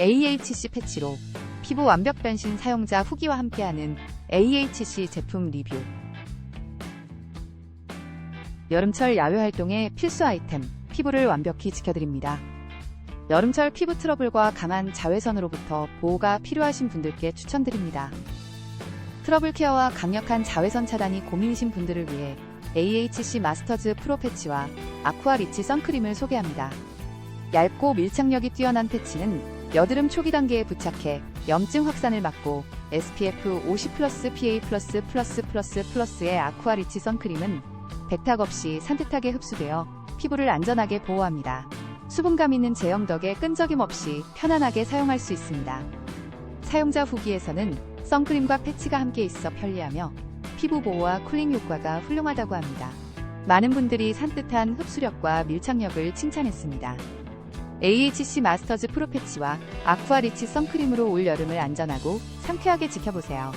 AHC 패치로 피부 완벽 변신 사용자 후기와 함께하는 AHC 제품 리뷰. 여름철 야외 활동의 필수 아이템, 피부를 완벽히 지켜드립니다. 여름철 피부 트러블과 강한 자외선으로부터 보호가 필요하신 분들께 추천드립니다. 트러블 케어와 강력한 자외선 차단이 고민이신 분들을 위해 AHC 마스터즈 프로 패치와 아쿠아 리치 선크림을 소개합니다. 얇고 밀착력이 뛰어난 패치는 여드름 초기 단계에 부착해 염증 확산을 막고 SPF 50 PA 의 아쿠아 리치 선크림은 백탁 없이 산뜻하게 흡수되어 피부를 안전하게 보호합니다. 수분감 있는 제형 덕에 끈적임 없이 편안하게 사용할 수 있습니다. 사용자 후기에서는 선크림과 패치가 함께 있어 편리하며 피부 보호와 쿨링 효과가 훌륭하다고 합니다. 많은 분들이 산뜻한 흡수력과 밀착력을 칭찬했습니다. AHC 마스터즈 프로 패치와 아쿠아 리치 선크림으로 올 여름을 안전하고 상쾌하게 지켜보세요.